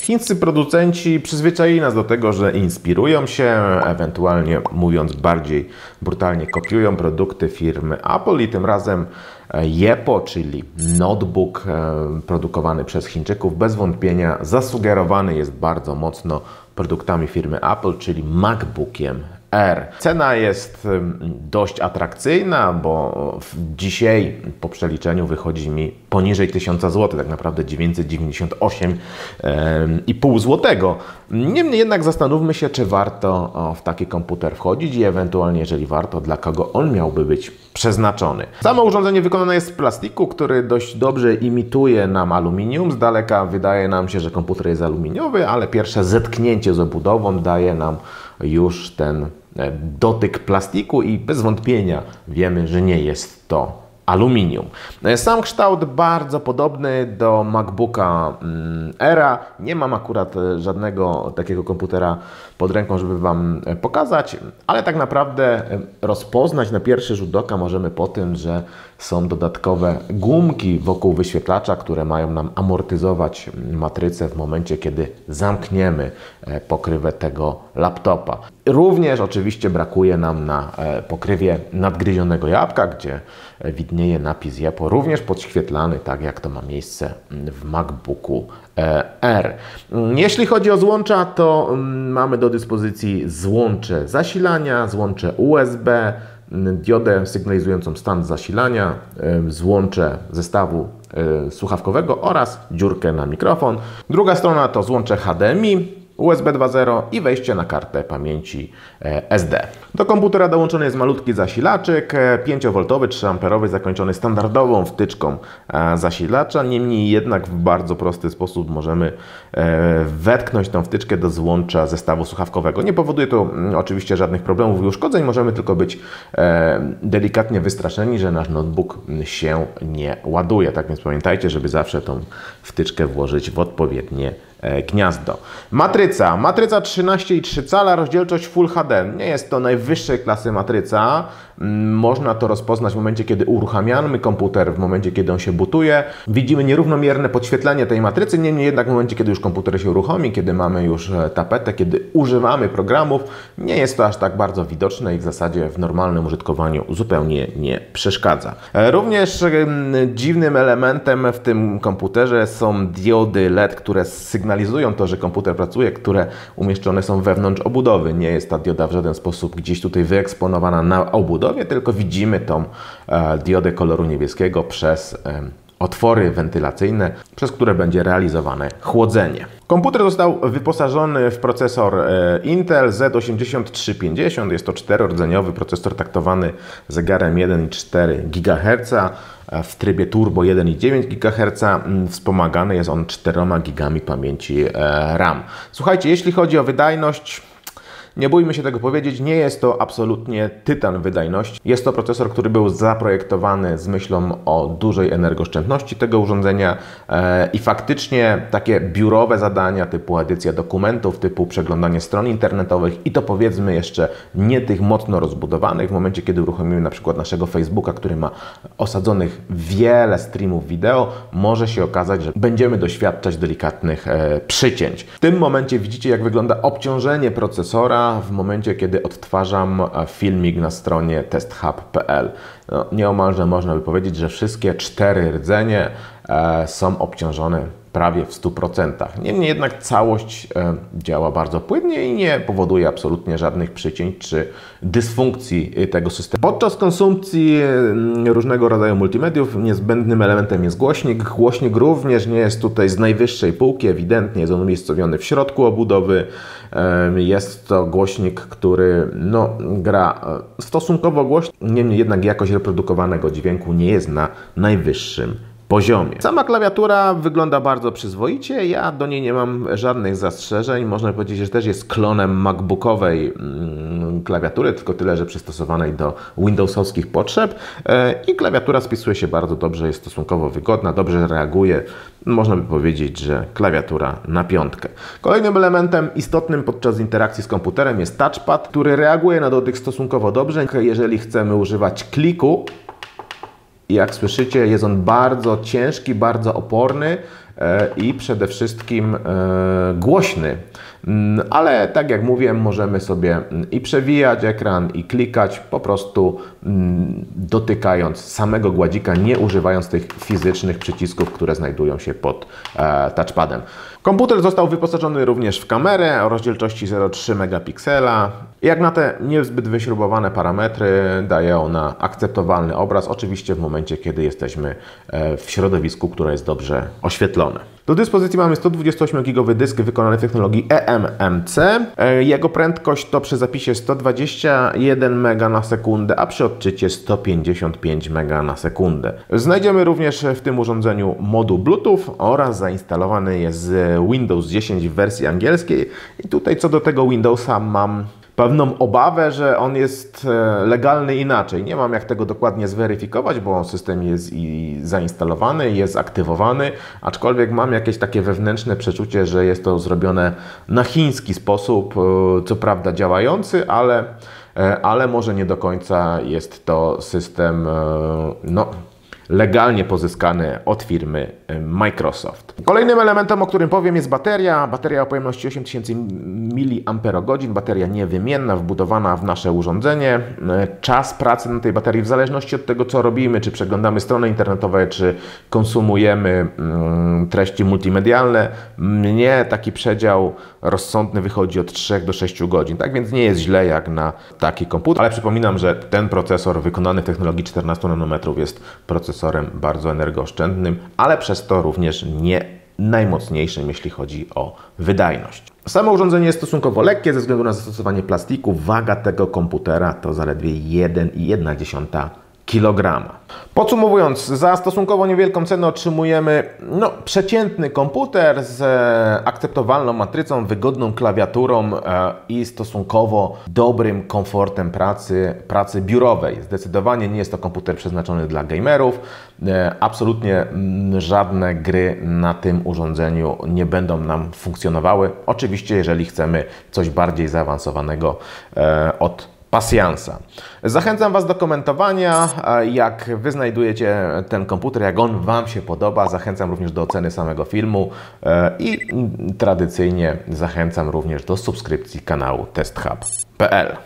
Chińscy producenci przyzwyczaili nas do tego, że inspirują się, ewentualnie mówiąc bardziej brutalnie, kopiują produkty firmy Apple i tym razem Yepo, czyli notebook e, produkowany przez Chińczyków, bez wątpienia zasugerowany jest bardzo mocno produktami firmy Apple, czyli MacBookiem R. Cena jest dość atrakcyjna, bo dzisiaj po przeliczeniu wychodzi mi poniżej 1000 zł, tak naprawdę 998,5 zł. Niemniej jednak zastanówmy się, czy warto w taki komputer wchodzić i ewentualnie, jeżeli warto, dla kogo on miałby być przeznaczony. Samo urządzenie wykonane jest z plastiku, który dość dobrze imituje nam aluminium. Z daleka wydaje nam się, że komputer jest aluminiowy, ale pierwsze zetknięcie z obudową daje nam już ten dotyk plastiku i bez wątpienia wiemy, że nie jest to aluminium. E, sam kształt bardzo podobny do MacBooka mm, Era. Nie mam akurat e, żadnego takiego komputera pod ręką, żeby Wam pokazać, ale tak naprawdę rozpoznać na pierwszy rzut oka możemy po tym, że są dodatkowe gumki wokół wyświetlacza, które mają nam amortyzować matrycę w momencie, kiedy zamkniemy e, pokrywę tego laptopa. Również oczywiście brakuje nam na e, pokrywie nadgryzionego jabłka, gdzie e, widnieje napis JAPO, również podświetlany, tak jak to ma miejsce w MacBooku R. Jeśli chodzi o złącza, to mm, mamy do dyspozycji złącze zasilania, złącze USB, diodę sygnalizującą stan zasilania, złącze zestawu e, słuchawkowego oraz dziurkę na mikrofon. Druga strona to złącze HDMI, USB 2.0 i wejście na kartę pamięci e, SD. Do komputera dołączony jest malutki zasilaczek 5V, e, 3A zakończony standardową wtyczką e, zasilacza. Niemniej jednak w bardzo prosty sposób możemy wetknąć tą wtyczkę do złącza zestawu słuchawkowego. Nie powoduje to mm, oczywiście żadnych problemów i uszkodzeń. Możemy tylko być delikatnie wystraszeni, że nasz notebook się nie ładuje. Tak więc pamiętajcie, żeby zawsze tą wtyczkę włożyć w odpowiednie gniazdo. Matryca. Matryca 13,3 cala, rozdzielczość Full HD. Nie jest to najwyższej klasy matryca. Mm, można to rozpoznać w momencie, kiedy uruchamiamy komputer, w momencie, kiedy on się butuje. Widzimy nierównomierne podświetlenie tej matrycy, niemniej jednak w momencie, kiedy już komputer się uruchomi, kiedy mamy już e, tapetę, kiedy używamy programów, nie jest to aż tak bardzo widoczne i w zasadzie w normalnym użytkowaniu zupełnie nie przeszkadza. E, również dziwnym elementem w tym komputerze są diody LED, które sygnalizują sygnalizują to, że komputer pracuje, które umieszczone są wewnątrz obudowy. Nie jest ta dioda w żaden sposób gdzieś tutaj wyeksponowana na obudowie, tylko widzimy tą e, diodę koloru niebieskiego przez otwory wentylacyjne, przez które będzie realizowane chłodzenie. Komputer został wyposażony w procesor e, Intel Z8350. Jest to czterordzeniowy procesor taktowany zegarem 1,4 GHz w trybie turbo 1,9 GHz. Mm, wspomagany jest on 4 GB pamięci e, RAM. Słuchajcie, jeśli chodzi o wydajność, nie bójmy się tego powiedzieć, nie jest to absolutnie tytan wydajności. Jest to procesor, który był zaprojektowany z myślą o dużej energooszczędności tego urządzenia e, i faktycznie takie biurowe zadania typu edycja dokumentów, typu przeglądanie stron internetowych i to powiedzmy jeszcze nie tych mocno rozbudowanych, w momencie kiedy uruchomimy na przykład naszego Facebooka, który ma osadzonych wiele streamów wideo, może się okazać, że będziemy doświadczać delikatnych e, przycięć. W tym momencie widzicie jak wygląda obciążenie procesora w momencie, kiedy odtwarzam e, filmik na stronie testhub.pl. No, nieomalże można by powiedzieć, że wszystkie cztery rdzenie e, są obciążone prawie w 100%. Niemniej jednak całość e, działa bardzo płynnie i nie powoduje absolutnie żadnych przycięć czy dysfunkcji tego systemu. Podczas konsumpcji różnego rodzaju multimediów niezbędnym elementem jest głośnik. Głośnik również nie jest tutaj z najwyższej półki, ewidentnie jest on umiejscowiony w środku obudowy. Jest to głośnik, który no, gra e, stosunkowo głośno, niemniej jednak jakość reprodukowanego dźwięku nie jest na najwyższym poziomie. Sama klawiatura wygląda bardzo przyzwoicie, ja do niej nie mam żadnych zastrzeżeń. Można powiedzieć, że też jest klonem MacBookowej mm, klawiatury, tylko tyle, że przystosowanej do Windowsowskich potrzeb. E, I klawiatura spisuje się bardzo dobrze, jest stosunkowo wygodna, dobrze reaguje. Można by powiedzieć, że klawiatura na piątkę. Kolejnym elementem istotnym podczas interakcji z komputerem jest touchpad, który reaguje na dotyk stosunkowo dobrze. Jeżeli chcemy używać kliku, Jak słyszycie, jest on bardzo ciężki, bardzo oporny e, i przede wszystkim e, głośny. Mm, ale tak jak mówię, możemy sobie mm, i przewijać ekran, i klikać, po prostu mm, dotykając samego gładzika, nie używając tych fizycznych przycisków, które znajdują się pod e, touchpadem. Komputer został wyposażony również w kamerę o rozdzielczości 0,3 megapiksela. Jak na te niezbyt wyśrubowane parametry daje ona akceptowalny obraz, oczywiście w momencie, kiedy jesteśmy e, w środowisku, które jest dobrze oświetlone. Do dyspozycji mamy 128 GB dysk wykonany w technologii eMMC. E, jego prędkość to przy zapisie 121 MB na sekundę, a przy odczycie 155 MB na sekundę. Znajdziemy również w tym urządzeniu moduł Bluetooth oraz zainstalowany jest Windows 10 w wersji angielskiej. I tutaj co do tego Windowsa mam pewną obawę, że on jest e, legalny inaczej. Nie mam jak tego dokładnie zweryfikować, bo system jest i zainstalowany, jest aktywowany, aczkolwiek mam jakieś takie wewnętrzne przeczucie, że jest to zrobione na chiński sposób, e, co prawda działający, ale, e, ale może nie do końca jest to system no, legalnie pozyskany od firmy Microsoft. Kolejnym elementem, o którym powiem jest bateria. Bateria o pojemności 8000 mAh, bateria niewymienna, wbudowana w nasze urządzenie. Czas pracy na tej baterii w zależności od tego, co robimy, czy przeglądamy strony internetowe, czy konsumujemy mm, treści multimedialne, mnie taki przedział rozsądny wychodzi od 3 do 6 godzin. Tak więc nie jest źle jak na taki komputer, ale przypominam, że ten procesor wykonany w technologii 14 nanometrów jest procesorem bardzo energooszczędnym, ale przez to również nie najmocniejszym, jeśli chodzi o wydajność. Samo urządzenie jest stosunkowo lekkie ze względu na zastosowanie plastiku. Waga tego komputera to zaledwie 1,1 kg. Podsumowując, za stosunkowo niewielką cenę otrzymujemy no, przeciętny komputer z e, akceptowalną matrycą, wygodną klawiaturą e, i stosunkowo dobrym komfortem pracy, pracy biurowej. Zdecydowanie nie jest to komputer przeznaczony dla gamerów. E, absolutnie mm, żadne gry na tym urządzeniu nie będą nam funkcjonowały. Oczywiście, jeżeli chcemy coś bardziej zaawansowanego od pasjansa. Zachęcam Was do komentowania, jak Wy znajdujecie ten komputer, jak on Wam się podoba. Zachęcam również do oceny samego filmu e, i tradycyjnie zachęcam również do subskrypcji kanału testhub.pl.